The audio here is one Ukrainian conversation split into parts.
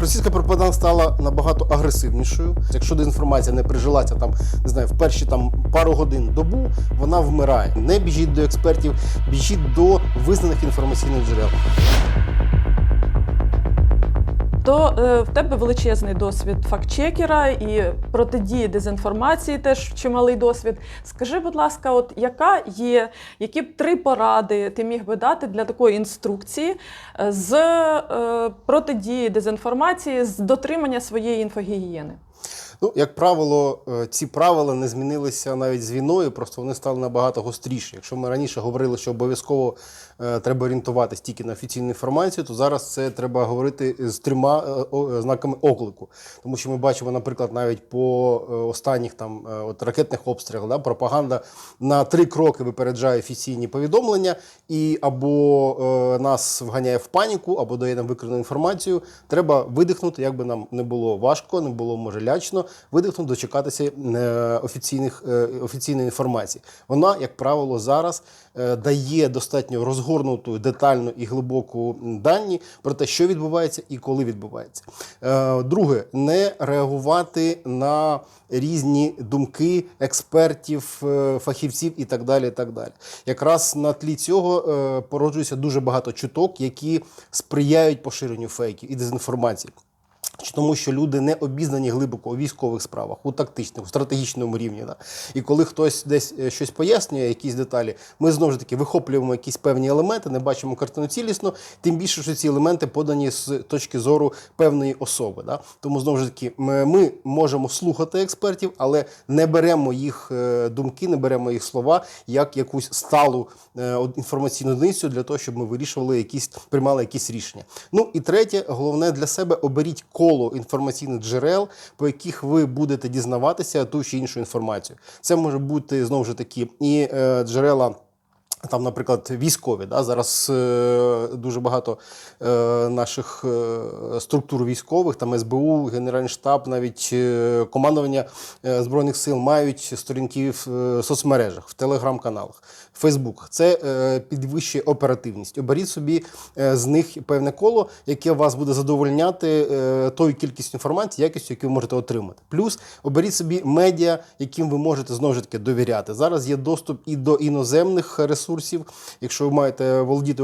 Російська пропаганда стала набагато агресивнішою. Якщо дезінформація не прижилася там, не знаю, в перші там пару годин добу, вона вмирає. Не біжіть до експертів, біжіть до визнаних інформаційних джерел. То е, в тебе величезний досвід фактчекера і протидії дезінформації теж чималий досвід. Скажи, будь ласка, от яка є, які б три поради ти міг би дати для такої інструкції е, з е, протидії дезінформації, з дотримання своєї інфогігієни? Ну, як правило, е, ці правила не змінилися навіть з війною, просто вони стали набагато гостріші. Якщо ми раніше говорили, що обов'язково е, треба орієнтуватись тільки на офіційну інформацію, то зараз це треба говорити з трьома е, знаками оклику. Тому що ми бачимо, наприклад, навіть по останніх там от ракетних обстрілах, да, пропаганда на три кроки випереджає офіційні повідомлення і або нас вганяє в паніку, або дає нам викрану інформацію. Треба видихнути, як би нам не було важко, не було може лячно, видихнути, дочекатися е, офіційних е, офіційної інформації. Вона, як правило, зараз е, дає достатньо розгорнуту, детальну і глибоку дані про те, що відбувається і коли відбувається. Друге, не реагувати на різні думки експертів, фахівців і так далі. І так далі. Якраз на тлі цього породжується дуже багато чуток, які сприяють поширенню фейків і дезінформації. Чи тому, що люди не обізнані глибоко у військових справах, у тактичному, у стратегічному рівні. Да? І коли хтось десь е, щось пояснює, якісь деталі, ми знову ж таки вихоплюємо якісь певні елементи, не бачимо картину цілісно, тим більше, що ці елементи подані з точки зору певної особи. Да? Тому знову ж таки, ми, ми можемо слухати експертів, але не беремо їх е, думки, не беремо їх слова як якусь сталу е, інформаційну одиницю для того, щоб ми вирішували якісь, приймали якісь рішення. Ну і третє, головне для себе оберіть коло інформаційних джерел, по яких ви будете дізнаватися ту чи іншу інформацію. Це може бути знову ж таки і е, джерела. Там, наприклад, військові, да? зараз е, дуже багато е, наших е, структур військових, там СБУ, Генеральний штаб, навіть е, командування е, Збройних сил мають сторінки в е, соцмережах, в телеграм-каналах, в Фейсбуках. Це е, підвищує оперативність. Оберіть собі е, з них певне коло, яке вас буде задовольняти е, тою кількістю інформації, якістю, яку ви можете отримати. Плюс оберіть собі медіа, яким ви можете знову ж таки довіряти. Зараз є доступ і до іноземних ресурсів. Якщо ви маєте володіти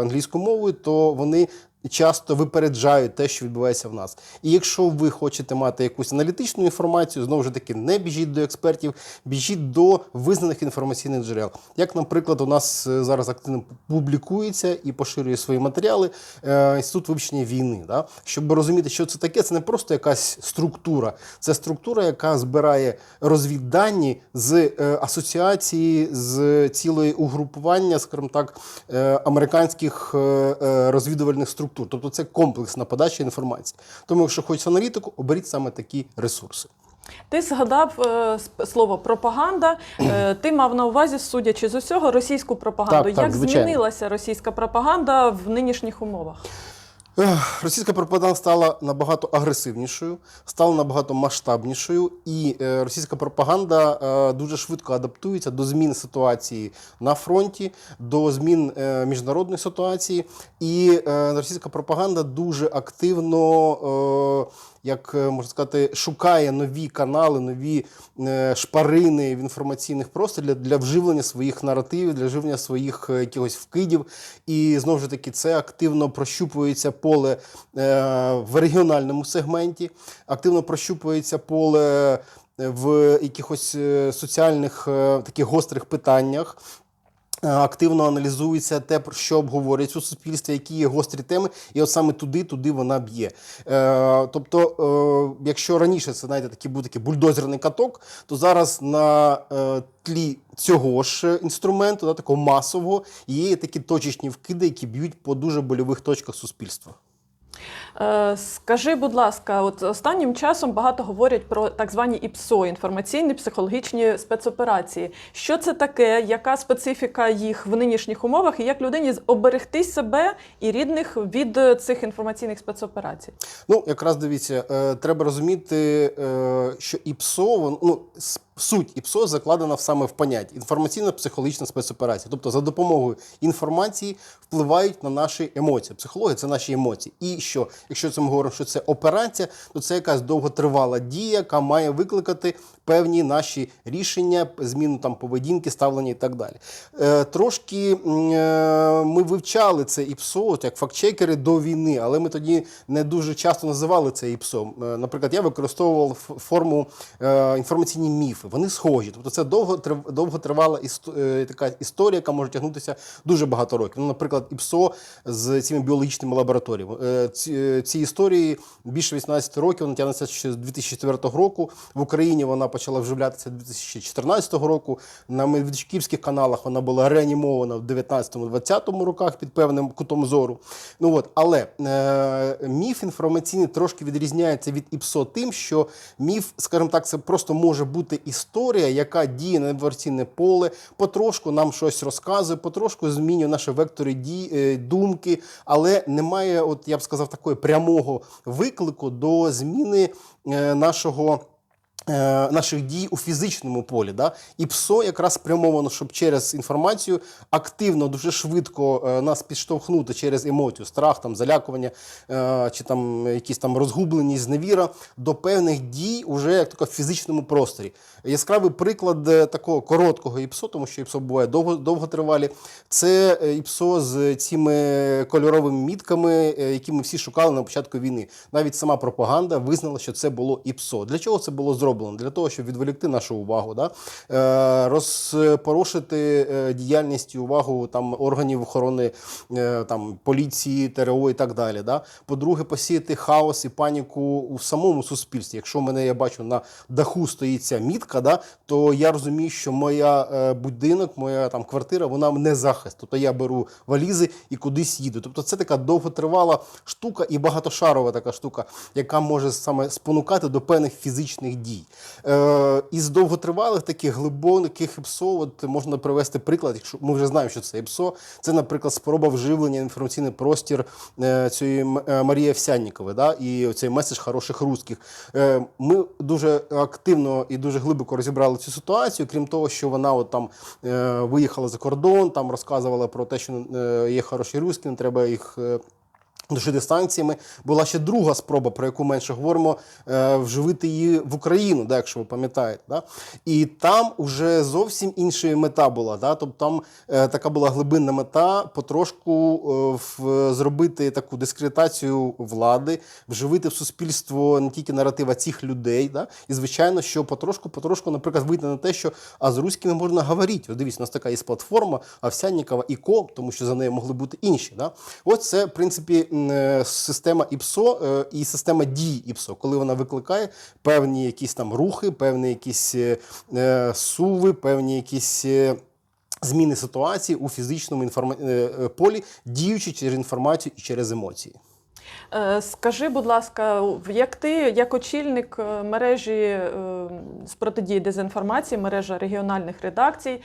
англійською мовою, то вони часто випереджають те, що відбувається в нас. І якщо ви хочете мати якусь аналітичну інформацію, знову ж таки, не біжіть до експертів, біжіть до визнаних інформаційних джерел. Як, наприклад, у нас е, зараз активно публікується і поширює свої матеріали е, інститут вивчення війни. Да? Щоб розуміти, що це таке, це не просто якась структура, це структура, яка збирає розвіддані з е, асоціації, з цілої угрупування, скажімо так, американських розвідувальних структур. Тобто це комплексна подача інформації. Тому, якщо хочете аналітику, оберіть саме такі ресурси. Ти згадав е, слово пропаганда. Е, ти мав на увазі, судячи з усього, російську пропаганду. Так, так, Як звичайно. змінилася російська пропаганда в нинішніх умовах? Російська пропаганда стала набагато агресивнішою, стала набагато масштабнішою, і е, російська пропаганда е, дуже швидко адаптується до змін ситуації на фронті, до змін е, міжнародної ситуації. І російська пропаганда дуже активно. Як можна сказати, шукає нові канали, нові шпарини в інформаційних просторі для, для вживлення своїх наративів, для вживлення своїх якихось вкидів. І знову ж таки, це активно прощупується поле е, в регіональному сегменті, активно прощупується поле в якихось е, соціальних е, таких гострих питаннях. Е, Активно аналізується те, про що обговорюється у суспільстві, які є гострі теми, і от саме туди, туди вона б'є. Е, тобто, е, якщо раніше це знаєте, такий був такий бульдозерний каток, то зараз на е, тлі цього ж інструменту, да, такого масового, є такі точечні вкиди, які б'ють по дуже больових точках суспільства. Е, Скажи, будь ласка, от останнім часом багато говорять про так звані ІПСО інформаційні психологічні спецоперації. Що це таке? Яка специфіка їх в нинішніх умовах, і як людині оберегти себе і рідних від е, цих інформаційних спецоперацій? Ну, якраз дивіться, е, треба розуміти, що ІПСО, ну, Суть ІПСО закладена саме в поняття інформаційно-психологічна спецоперація. Тобто за допомогою інформації впливають на наші емоції. Психологія це наші емоції. І що, якщо це ми говоримо, що це операція, то це якась довготривала дія, яка має викликати певні наші рішення, зміну там поведінки, ставлення і так далі. Е, трошки е, ми вивчали це ІПСО, от як фактчекери до війни, але ми тоді не дуже часто називали це ІПСО. Е, наприклад, я використовував форму е, інформаційні міфи. Вони схожі. Тобто це довго трив- довготривала іс- е, така історія, яка може тягнутися дуже багато років. Ну, наприклад, ІПСО з цими біологічними лабораторіями. Е, Ці, е, ці історії більше 18 років, вона тягнеться з 2004 року. В Україні вона почала вживлятися 2014 року. На медведчуківських каналах вона була реанімована в 19-20 роках під певним кутом зору. Ну от, але е, міф інформаційний трошки відрізняється від ІПСО тим, що міф, скажімо так, це просто може бути історія, яка діє на інформаційне поле, потрошку нам щось розказує, потрошку змінює наші вектори дій, е, думки, але немає, от я б сказав, такої прямого виклику до зміни е, нашого. Е, Наших дій у фізичному полі, да? і ПСО якраз спрямовано, щоб через інформацію активно, дуже швидко е, нас підштовхнути через емоцію, страх, там, залякування е, чи там якісь там розгубленість, зневіра до певних дій уже як тако в фізичному просторі. Яскравий приклад такого короткого ІПСО, тому що ІПСО буває довго, довготривалі, це ІПСО з цими кольоровими мітками, які ми всі шукали на початку війни. Навіть сама пропаганда визнала, що це було ІПСО. Для чого це було зроблено? Для того, щоб відволікти нашу увагу, да? е, розпорошити е, діяльність і увагу там, органів охорони е, там, поліції, ТРО і так далі. Да? По-друге, посіяти хаос і паніку у самому суспільстві. Якщо мене я бачу на даху стоїть ця мітка, да, то я розумію, що моя будинок, моя там квартира, вона не захист. Тобто я беру валізи і кудись їду. Тобто це така довготривала штука і багатошарова така штука, яка може саме спонукати до певних фізичних дій. Е, із довготривалих таких глибоких ІПСО, от можна привести приклад, якщо ми вже знаємо, що це ІПСО, це, наприклад, спроба вживлення інформаційний простір е, цієї е, Марії Овсяннікової, да, і цей меседж хороших русських. Ми дуже активно і дуже глибоко розібрали цю ситуацію, крім того, що вона от там виїхала за кордон, там розказувала про те, що є хороші русські, не треба їх. Душити санкціями була ще друга спроба, про яку менше говоримо, е, вживити її в Україну, да, якщо ви пам'ятаєте. Да? І там уже зовсім інша мета була. Да? Тобто там е, така була глибинна мета потрошку е, зробити таку дискредитацію влади, вживити в суспільство не тільки наратива цих людей. Да? І звичайно, що потрошку, потрошку, наприклад, вийти на те, що а з руськими можна говорити. Ось дивіться, у нас така є платформа Овсянникова і КО, тому що за нею могли бути інші. Да? Ось це, в принципі, система ІПСО е, і система дій ІПСО, коли вона викликає певні якісь там рухи, певні якісь е, е, суви, певні якісь. е, Зміни ситуації у фізичному інформа... е, е, полі, діючи через інформацію і через емоції. Е, Скажи, будь ласка, як ти, як очільник е, мережі е, з протидії дезінформації, мережа регіональних редакцій, е,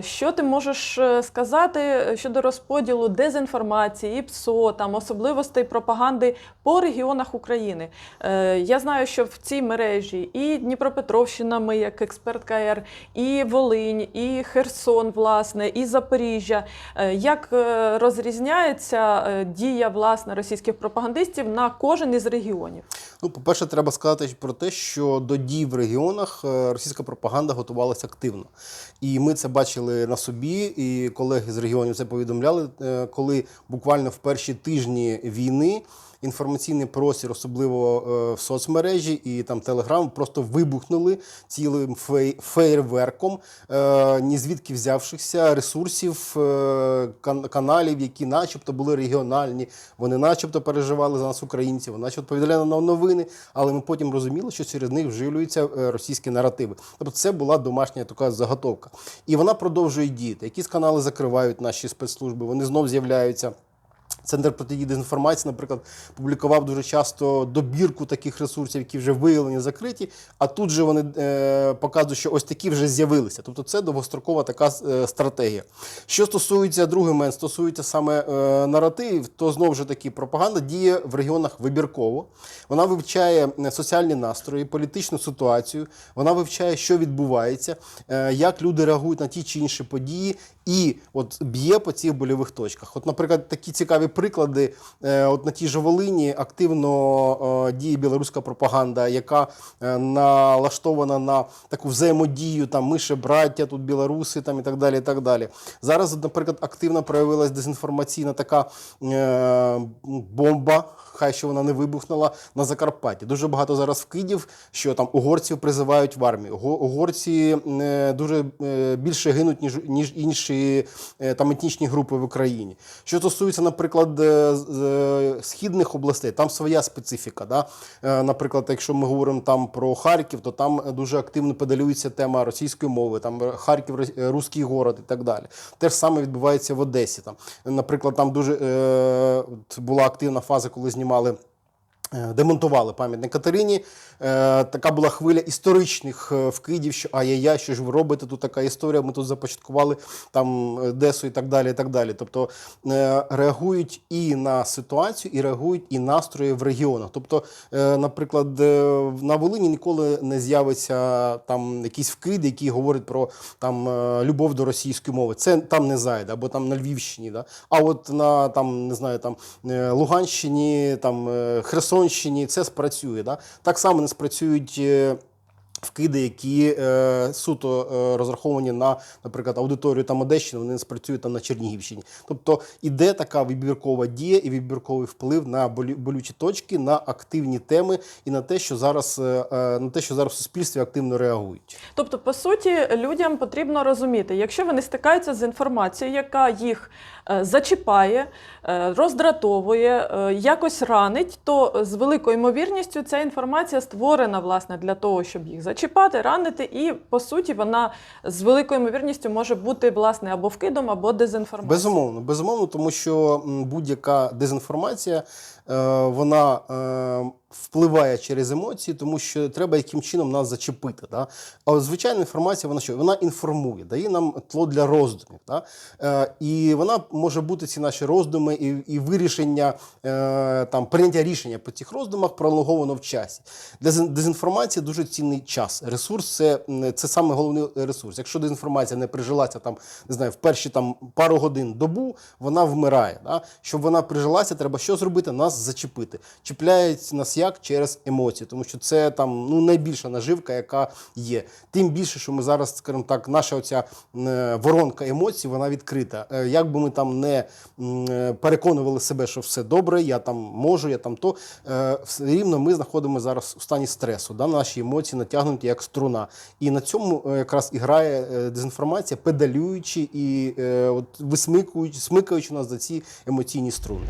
що ти можеш е, сказати щодо розподілу дезінформації, ПСО, там особливостей пропаганди по регіонах України? Е, Я знаю, що в цій мережі і Дніпропетровщина, ми як експерт КР, і Волинь, і Херсон, власне, і Запоріжжя. Е, Як е, розрізняється е, дія власне російських пропагандистів на кожен із регіонів? Ну, по-перше, треба сказати про те, що до дій в регіонах е, російська пропаганда готувалася активно. І ми це бачили на собі, і колеги з регіонів це повідомляли, е, коли буквально в перші тижні війни. Інформаційний простір, особливо е, в соцмережі і там Телеграм, просто вибухнули цілим фей- фейерверком, е, ні звідки взявшихся ресурсів, е, каналів, які начебто були регіональні, вони начебто переживали за нас українців, вони начебто повідомляли нам новини, але ми потім розуміли, що через них вживлюються російські наративи. Тобто це була домашня така заготовка. І вона продовжує діяти. Якісь канали закривають наші спецслужби, вони знов з'являються. Центр протидії дезінформації, наприклад, публікував дуже часто добірку таких ресурсів, які вже виявлені, закриті. А тут же вони е, показують, що ось такі вже з'явилися. Тобто це довгострокова така е, стратегія. Що стосується другий момент, стосується саме е, наративів, то знову ж таки пропаганда діє в регіонах вибірково. Вона вивчає е, соціальні настрої, політичну ситуацію. Вона вивчає, що відбувається, е, як люди реагують на ті чи інші події, і от б'є по цих больових точках. От, наприклад, такі цікаві приклади. Е, От на тій же Волині активно е, діє білоруська пропаганда, яка е, налаштована на таку взаємодію. Там ми ще браття, тут білоруси, там і так далі. І так далі. Зараз, наприклад, активно проявилась дезінформаційна така бомба. Хай що вона не вибухнула на Закарпатті. Дуже багато зараз вкидів, що там угорців призивають в армію. Уго- Угорці дуже більше гинуть, ніж, ніж інші е, там етнічні групи в Україні. Що стосується, наприклад, е, е, східних областей, там своя специфіка. Да? Наприклад, якщо ми говоримо там про Харків, то там дуже активно педалюється тема російської мови, там Харків, руський город і так далі. Те ж саме відбувається в Одесі. Там, наприклад, там дуже була активна фаза, коли знімали. Е, Демонтували пам'ятник Катерині. Е, така була хвиля історичних е, вкидів, що ай-яй-яй, що ж ви робите? Тут така історія. Ми тут започаткували там Одесу і так далі. і так далі. Тобто реагують і на ситуацію, і реагують і настрої в регіонах. Тобто, наприклад, на Волині ніколи не з'явиться там якийсь вкид, який говорить про там любов до російської мови. Це там не зайде, або там на Львівщині. Да? А от на там не знаю, там Луганщині, там е, Херсонщині це спрацює. Да? Так само не спрацюють. Вкиди, які е, суто е, розраховані на, наприклад, аудиторію там Одещини, вони не спрацюють там на Чернігівщині. Тобто іде така вибіркова дія і вибірковий вплив на болючі точки, на активні теми і на те, що зараз е, е, на те, що зараз в суспільстві активно реагують. Тобто, по суті, людям потрібно розуміти, якщо вони стикаються з інформацією, яка їх е, зачіпає, е, роздратовує, якось ранить, то з великою ймовірністю ця інформація створена власне для того, щоб їх зачіпати, ранити, і по суті вона з великою ймовірністю може бути власне або вкидом, або дезінформацією. Безумовно, безумовно, тому що будь-яка дезінформація вона е, впливає через емоції, тому що треба яким чином нас зачепити. Да? А звичайна інформація, вона що? Вона інформує, дає нам тло для роздумів. Да? Е, і вона може бути ці наші роздуми і, і вирішення е, там прийняття рішення по цих роздумах пролонговано в часі. Для дезінформації дуже цінний час. Ресурс це, це саме головний ресурс. Якщо дезінформація не прижилася там, не знаю, в перші там пару годин добу, вона вмирає. Да? Щоб вона прижилася, треба що зробити? Нас зачепити. Чіпляють нас як через емоції, тому що це там ну найбільша наживка, яка є. Тим більше, що ми зараз, скажімо так, наша оця е, воронка емоцій, вона відкрита. Е, Як би ми там не е, переконували себе, що все добре, я там можу, я там то все рівно ми знаходимося зараз у стані стресу. Да? Наші емоції натягнуті як струна. І на цьому якраз і грає дезінформація, педалюючи і от висмикуючи, смикаючи нас за ці емоційні струни.